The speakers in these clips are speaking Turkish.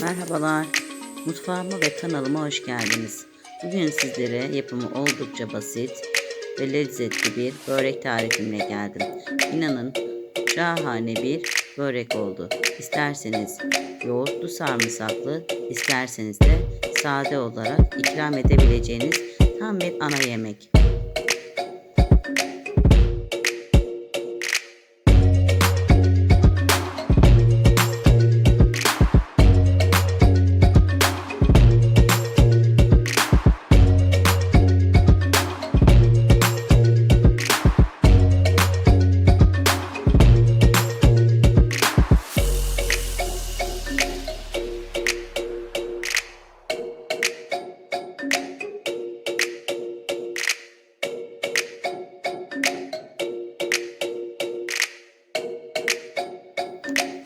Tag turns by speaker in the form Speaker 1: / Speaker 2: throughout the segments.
Speaker 1: Merhabalar, mutfağıma ve kanalıma hoş geldiniz. Bugün sizlere yapımı oldukça basit ve lezzetli bir börek tarifimle geldim. İnanın şahane bir börek oldu. İsterseniz yoğurtlu sarımsaklı, isterseniz de sade olarak ikram edebileceğiniz tam bir ana yemek.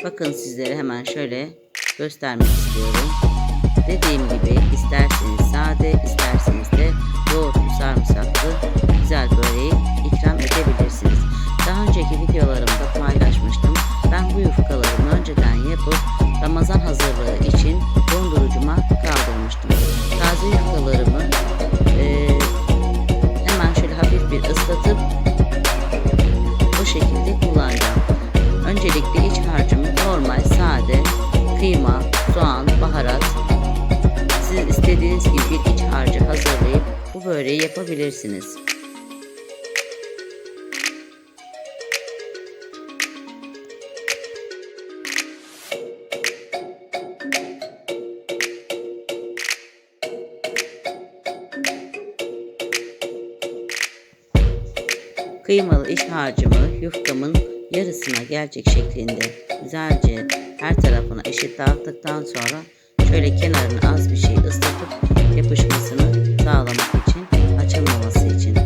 Speaker 1: Bakın sizlere hemen şöyle göstermek istiyorum. Dediğim gibi isterseniz sade isterseniz de yoğurtlu sarımsaklı güzel böreği ikram edebilirsiniz. Daha önceki videolarımda paylaşmıştım. Ben bu yufkalarımı önceden yapıp Ramazan hazırlığı siz istediğiniz gibi iç harcı hazırlayıp bu böreği yapabilirsiniz. Kıymalı iç harcımı yufkamın yarısına gelecek şeklinde güzelce her tarafına eşit dağıttıktan sonra şöyle kenarını az bir şey ıslatıp yapışmasını sağlamak için açılmaması için.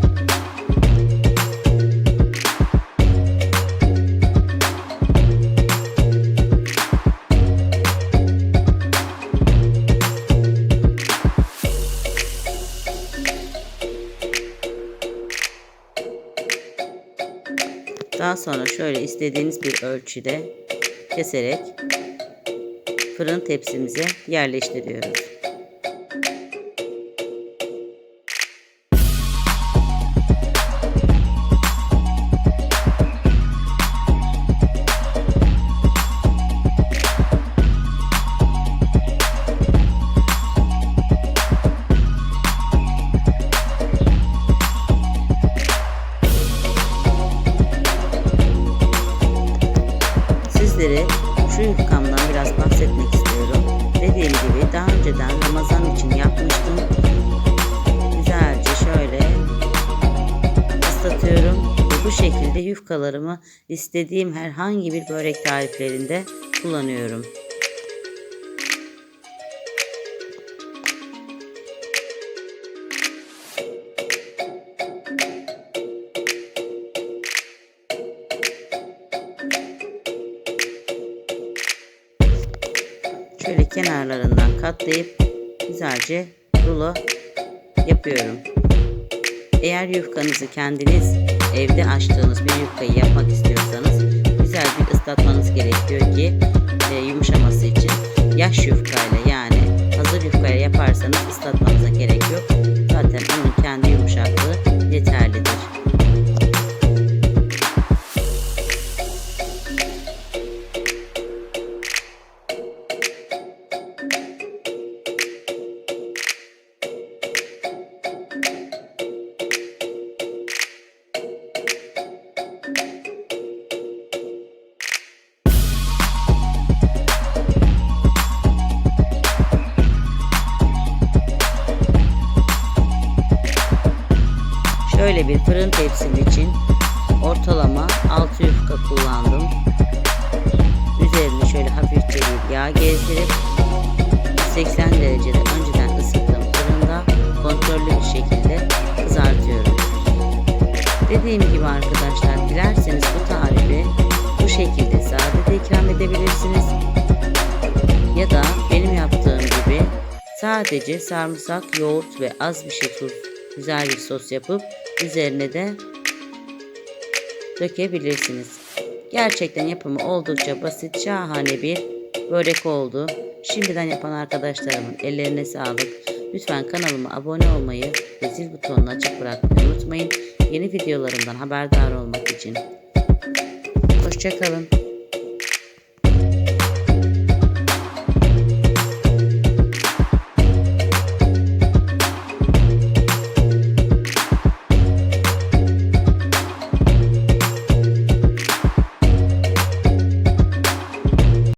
Speaker 1: Daha sonra şöyle istediğiniz bir ölçüde keserek fırın tepsimize yerleştiriyoruz. Sizlere şu yufkamdan biraz bahsetmek istiyorum. Dediğim gibi daha önceden Ramazan için yapmıştım. Güzelce şöyle ıslatıyorum ve bu şekilde yufkalarımı istediğim herhangi bir börek tariflerinde kullanıyorum. Şöyle kenarlarından katlayıp güzelce rulo yapıyorum. Eğer yufkanızı kendiniz evde açtığınız bir yufkayı yapmak istiyorsanız güzel bir ıslatmanız gerekiyor ki e, yumuşaması için. Yaş yufkayla Şöyle bir fırın tepsim için ortalama 6 yufka kullandım. Üzerini şöyle hafifçe bir yağ gezdirip 80 derecede önceden ısıttığım fırında kontrollü bir şekilde kızartıyorum. Dediğim gibi arkadaşlar dilerseniz bu tarifi bu şekilde sade de ikram edebilirsiniz. Ya da benim yaptığım gibi sadece sarımsak, yoğurt ve az bir şey tuz güzel bir sos yapıp üzerine de dökebilirsiniz. Gerçekten yapımı oldukça basit, şahane bir börek oldu. Şimdiden yapan arkadaşlarımın ellerine sağlık. Lütfen kanalıma abone olmayı ve zil butonunu açık bırakmayı unutmayın. Yeni videolarımdan haberdar olmak için. Hoşçakalın.